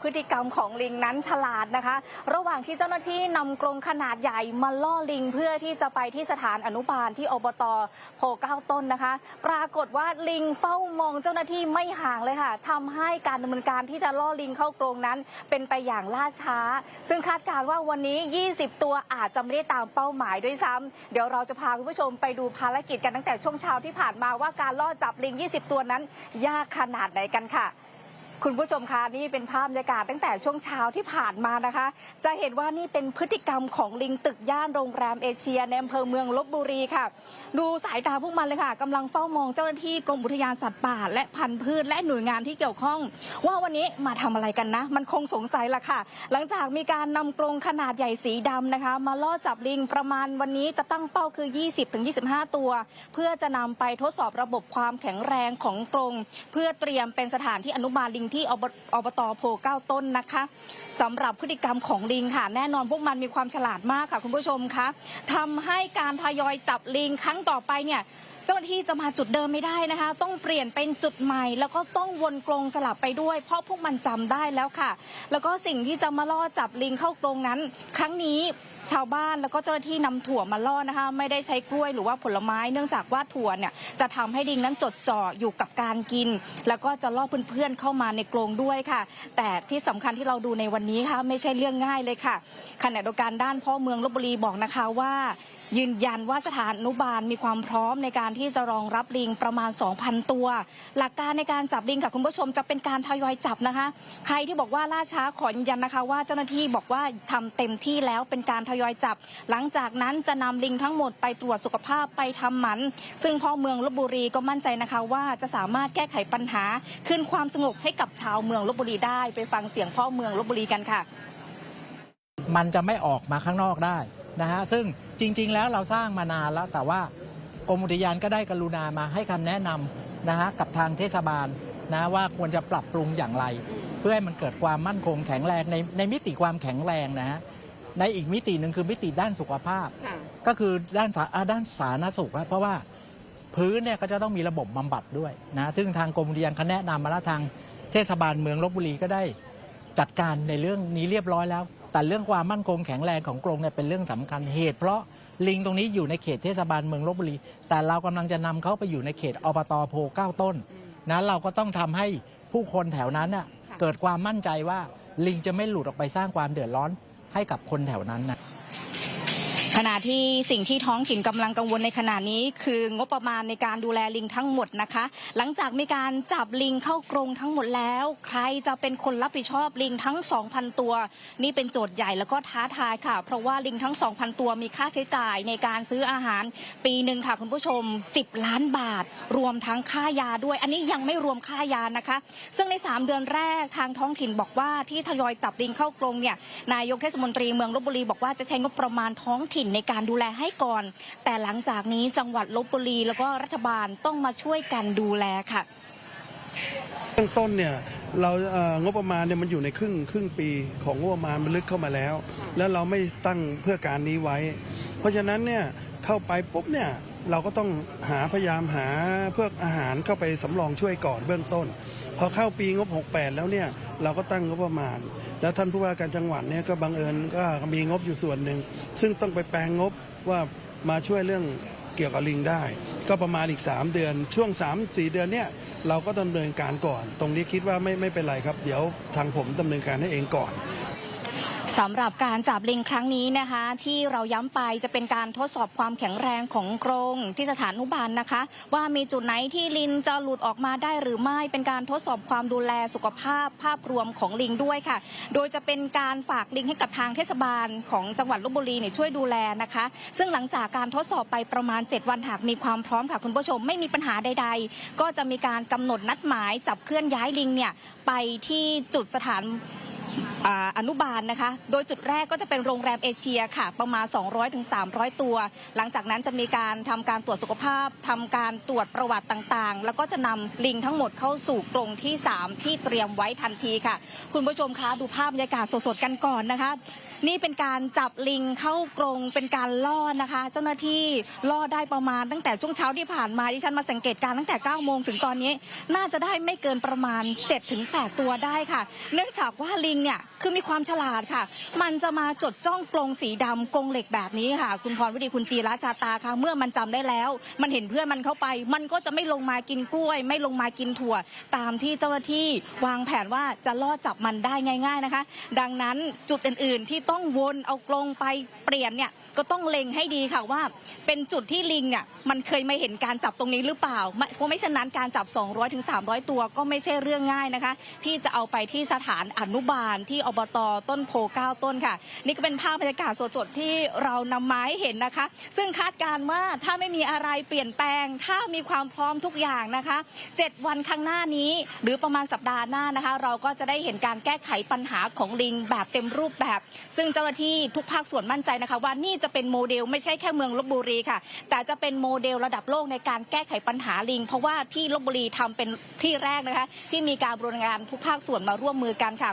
พฤติกรรมของลิงนั้นฉลาดนะคะ ระหว่างที่เจ้าหน้าที่นำกรงขนาดใหญ่มาล่อลิง เพื่อที่จะไปที่สถานอนุบาลที่อบตโพเก้าต้นนะคะ ปรากฏว่าลิงเฝ้ามองเจ้าหน้าที่ไม่ห่างเลยค่ะทำให้การดำเนินการที่จะล่อลิงเข้ากรงนั้น เป็นไปอย่างล่าช้า ซึ่งคาดการณ์ว่าวันนี้ 20 ตัวอาจจะไม่ได้ตามเป้าหมายด้วยซ้ำเดี๋ยวเราจะพาคุณผู้ชมไปดูภารกิจกันตั้งแต่ช่วงเช้าที่ผ่านมาว่าการล่อจับลิง 20 ตัวนั้นยากขนาดไหนกันค่ะ คุณผู้ชมคะนี่เป็นภาพบรรยากาศตั้งแต่ช่วงเช้าที่ผ่านมานะคะ จะเห็นว่านี่เป็นพฤติกรรมของลิงตึกย่านโรงแรมเอเชียในอำเภอเมืองลบบุรีค่ะ ดูสายตาพวกมันเลยค่ะกำลังเฝ้ามองเจ้าหน้าที่กรมอุทยานสัตว์ป่า และพันธุ์พืชและหน่วยงานที่เกี่ยวข้อง ว่าวันนี้มาทำอะไรกันนะ มันคงสงสัยละค่ะ หลังจากมีการนำกรงขนาดใหญ่สีดำนะคะ มาล่อจับลิงประมาณวันนี้จะตั้งเป้าคือ 20-25 ตัว เพื่อจะนำไปทดสอบระบบความแข็งแรงของกรงเพื่อเตรียมเป็นสถานที่อนุบาลลิงที่อบอบตโพเก้าต้นนะคะสำหรับพฤติกรรมของลิงค่ะ แน่นอนพวกมันมีความฉลาดมากค่ะ คุณผู้ชมคะทำให้การทยอยจับลิงครั้งต่อไปเนี่ย เจ้าหน้าที่จะมาจุดเดิมไม่ได้นะคะ ต้องเปลี่ยนเป็นจุดใหม่ แล้วก็ต้องวนกรงสลับไปด้วย เพราะพวกมันจำได้แล้วค่ะ แล้วก็สิ่งที่จะมาล่อจับลิงเข้ากรงนั้น ครั้งนี้ชาวบ้านแล้วก็เจ้าหน้าที่นำถั่วมาล่อนะคะ ไม่ได้ใช้กล้วยหรือว่าผลไม้เนื่องจากว่าถั่วเนี่ยจะทำให้ลิงนั้นจดจ่ออยู่กับการกิน แล้วก็จะล่อเพื่อนๆเข้ามาในกรงด้วยค่ะ แต่ที่สำคัญที่เราดูในวันนี้ค่ะไม่ใช่เรื่องง่ายเลยค่ะขณะเดียวกันด้านพ่อเมืองลบบุรีบอกนะคะว่า ยืนยันว่าสถานอนุบาลมีความพร้อมในการที่จะรองรับลิงประมาณ 2,000 ตัว หลักการในการจับลิงค่ะคุณผู้ชมจะเป็นการทยอยจับนะคะ ใครที่บอกว่าล่าช้าขอยืนยันนะคะ ว่าเจ้าหน้าที่บอกว่าทำเต็มที่แล้วเป็นการทยอยจับ หลังจากนั้นจะนำลิงทั้งหมดไปตรวจสุขภาพไปทำหมัน ซึ่งพ่อเมืองลบบุรีก็มั่นใจนะคะ ว่าจะสามารถแก้ไขปัญหาคืนความสงบให้กับชาวเมืองลบบุรีได้ไปฟังเสียงพ่อเมืองลบบุรีกันค่ะ มันจะไม่ออกมาข้างนอกได้ นะฮะซึ่งจริง ๆ แล้วเราสร้างมานานแล้ว แต่ว่ากรมอุทยานก็ได้กรุณามาให้คำแนะนำนะฮะกับทางเทศบาลนะว่าควรจะปรับปรุงอย่างไร เพื่อให้มันเกิดความมั่นคงแข็งแรงในในมิติความแข็งแรงนะฮะในอีกมิติหนึ่งคือมิติด้านสุขภาพก็คือด้านสาอ่าด้านสาธารณสุขนะเพราะว่าพื้นเนี่ยก็จะต้องมีระบบบำบัดด้วยนะซึ่งทางกรมอุทยานเขาแนะนำมาแล้วทางเทศบาลเมืองลบบุรีก็ได้จัดการในเรื่องนี้เรียบร้อยแล้ว แต่เรื่องความมั่นคงแข็งแรงของกรงเนี่ยเป็นเรื่องสำคัญเหตุ เพราะลิงตรงนี้อยู่ในเขตเทศบาลเมืองลบบุรี แต่เรากำลังจะนำเขาไปอยู่ในเขตอบตโพเก้าต้นนะเราก็ต้องทำให้ผู้คนแถวนั้นน่ะเกิดความมั่นใจว่าลิงจะไม่หลุดออกไปสร้างความเดือดร้อนให้กับคนแถวนั้นนะ ขณะที่สิ่งที่ท้องถิ่นกำลังกังวลในขณะนี้คืองบประมาณในการดูแลลิงทั้งหมดนะคะ หลังจากมีการจับลิงเข้ากรงทั้งหมดแล้ว ใครจะเป็นคนรับผิดชอบลิงทั้ง 2,000 ตัว นี่เป็นโจทย์ใหญ่แล้วก็ท้าทายค่ะ เพราะว่าลิงทั้ง 2,000 ตัวมีค่าใช้จ่ายในการซื้ออาหาร ปีหนึ่งค่ะคุณผู้ชม 10 ล้านบาท รวมทั้งค่ายาด้วย อันนี้ยังไม่รวมค่ายานะคะ ซึ่งใน 3 เดือนแรกทางท้องถิ่นบอกว่าที่ทยอยจับลิงเข้ากรงเนี่ยนายกเทศมนตรีเมืองลบบุรีบอกว่าจะใช้งบประมาณท้องถิ่นในการดูแลให้ก่อน แต่หลังจากนี้จังหวัดลบบุรีแล้วก็รัฐบาลต้องมาช่วยกันดูแลค่ะเบื้องต้นเนี่ยเราเอ่องบประมาณเนี่ยมันอยู่ในครึ่งครึ่งปีของงบประมาณมันลึกเข้ามาแล้ว แล้วเราไม่ตั้งเพื่อการนี้ไว้ เพราะฉะนั้นเนี่ยเข้าไปปุ๊บเนี่ยเราก็ต้องหาพยายามหาเพื่ออาหารเข้าไปสำรองช่วยก่อนเบื้องต้น พอเข้าปีงบ 68 แล้วเนี่ยเราก็ตั้งงบประมาณ แล้วท่านผู้ว่าการจังหวัดเนี่ยก็บังเอิญก็มีงบอยู่ส่วนหนึ่ง ซึ่งต้องไปแปลงงบว่ามาช่วยเรื่องเกี่ยวกับลิงได้ ก็ประมาณอีก 3 เดือน ช่วง 3-4 เดือนเนี่ยเราก็ดำเนินการก่อน ตรงนี้คิดว่าไม่ไม่เป็นไรครับ เดี๋ยวทางผมดำเนินการให้เองก่อน สำหรับการจับลิงครั้งนี้นะคะ ที่เราย้ำไปจะเป็นการทดสอบความแข็งแรงของกรงที่สถานอนุบาลนะคะ ว่ามีจุดไหนที่ลิงจะหลุดออกมาได้หรือไม่เป็นการทดสอบความดูแลสุขภาพภาพรวมของลิงด้วยค่ะ โดยจะเป็นการฝากลิงให้กับทางเทศบาลของจังหวัดลบบุรีเนี่ยช่วยดูแลนะคะ ซึ่งหลังจากการทดสอบไปประมาณ 7 วันหากมีความพร้อมค่ะคุณผู้ชมไม่มีปัญหาใด ๆ ก็จะมีการกำหนดนัดหมายจับเคลื่อนย้ายลิงเนี่ยไปที่จุดสถาน อนุบาลนะคะ โดยจุดแรกก็จะเป็นโรงแรมเอเชียค่ะ ประมาณ 200-300ถึง300ตัว หลังจากนั้นจะมีการทำการตรวจสุขภาพทำการตรวจประวัติต่างๆ แล้วก็จะนำลิงทั้งหมดเข้าสู่กรงที่ 3 ที่เตรียมไว้ทันทีค่ะ คุณผู้ชมคะดูภาพบรรยากาศสดๆกันก่อนนะคะ นี่เป็นการจับลิงเข้ากรงเป็นการล่อนะคะ เจ้าหน้าที่ล่อได้ประมาณตั้งแต่ช่วงเช้าที่ผ่านมาที่ฉันมาสังเกตการตั้งแต่9โมงถึงตอนนี้ น่าจะได้ไม่เกินประมาณ7-8ตัวได้ค่ะ เนื่องจากว่าลิงเนี่ย คือมีความฉลาดค่ะ มันจะมาจดจ้องกรงสีดำกรงเหล็กแบบนี้ค่ะ คุณพรวดีคุณจีราชาตาค่ะ เมื่อมันจำได้แล้ว มันเห็นเพื่อนมันเข้าไป มันก็จะไม่ลงมากินกล้วย ไม่ลงมากินถั่ว ตามที่เจ้าหน้าที่วางแผนว่าจะล่อจับมันได้ง่าย ๆนะคะ ดังนั้นจุดอื่นๆที่ต้องวนเอากรงไปเปลี่ยนเนี่ยก็ต้องเล็งให้ดีค่ะว่า เป็นจุดที่ลิงเนี่ยมันเคยไม่เห็นการจับตรงนี้หรือเปล่าเพราะไม่เช่นนั้นการจับ 200ถึง300 ตัวก็ไม่ใช่เรื่องง่ายนะคะ ที่จะเอาไปที่สถานอนุบาลที่อบตต้นโพ9ต้นค่ะ นี่ก็เป็นภาพบรรยากาศสดๆที่เรานำมาให้เห็นนะคะ ซึ่งคาดการณ์ว่าถ้าไม่มีอะไรเปลี่ยนแปลง ถ้ามีความพร้อมทุกอย่างนะคะ 7 วันข้างหน้านี้ หรือประมาณสัปดาห์หน้านะคะ เราก็จะได้เห็นการแก้ไขปัญหาของลิงแบบเต็มรูปแบบ ซึ่งเจ้าหน้าที่ทุกภาคส่วนมั่นใจนะคะ ว่านี่จะเป็นโมเดลไม่ใช่แค่เมืองลบบุรีค่ะ แต่จะเป็นโมเดลระดับโลกในการแก้ไขปัญหาลิง เพราะว่าที่ลบบุรีทำเป็นที่แรกนะคะ ที่มีการบริหารงานทุกภาคส่วนมาร่วมมือกันค่ะ